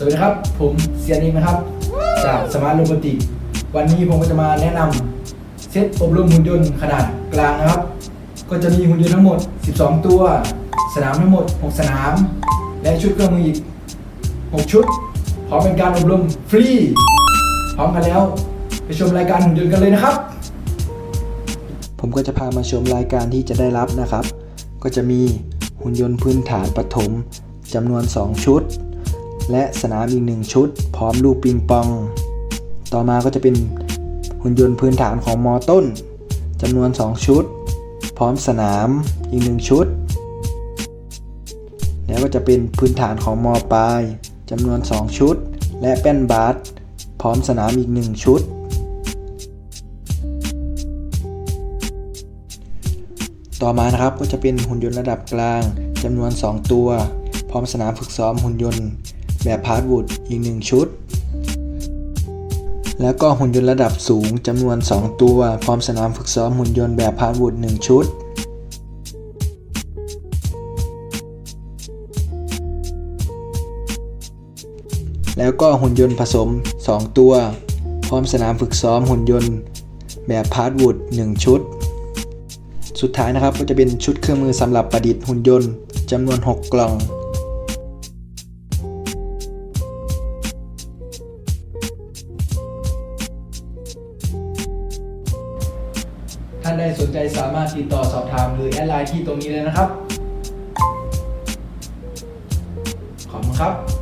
สวัสดีครับ ผมเซียนิงนะครับ จากสมาร์ทโรบอติกวันนี้ผมก็จะมาแนะนำเซตอบรมหุ่นยนต์ขนาดกลางนะครับ ก็จะมีหุ่นยนต์ทั้งหมด 12 ตัว สนามทั้งหมด 6 สนาม และชุดเครื่องมืออีก 6 ชุด พร้อมเป็นการอบรมฟรี พร้อมกันแล้ว ไปชมรายการหุ่นยนต์กันเลยนะครับ ผมก็จะพามาชมรายการที่จะได้รับนะครับ ก็จะมีหุ่นยนต์พื้นฐานปฐมจำนวน 2 ชุด และสนามอีก1ชุด พร้อมลูกปิงปอง ต่อมาก็จะเป็นหุ่นยนต์พื้นฐานของมอต้นจำนวน 2 ชุด พร้อมสนามอีก 1 ชุด แล้วก็จะเป็นพื้นฐานของมอปลายจำนวน 2 ชุด และแป้นบาสพร้อมสนามอีก 1 ชุด ต่อมานะครับก็จะเป็นหุ่นยนต์ระดับกลางจำนวน 2 ตัว พร้อมสนามฝึกซ้อมหุ่นยนต์ แบบพาร์ทวูดอีก 1 ชุด แล้วก็หุ่นยนต์ระดับสูงจำนวน 2 ตัว พร้อมสนามฝึกซ้อมหุ่นยนต์แบบพาร์ทวูด1ชุดแล้วก็หุ่นยนต์ผสม 2 ตัว พร้อมสนามฝึกซ้อมหุ่นยนต์แบบพาร์ทวูด1ชุด สุดท้ายนะครับก็จะเป็นชุดเครื่องมือสำหรับประดิษฐ์หุ่นยนต์จำนวน 6 กล่อง ท่านใดสนใจสามารถติดต่อสอบถามหรือแอดไลน์ที่ตรงนี้เลยนะครับ ขอบคุณครับ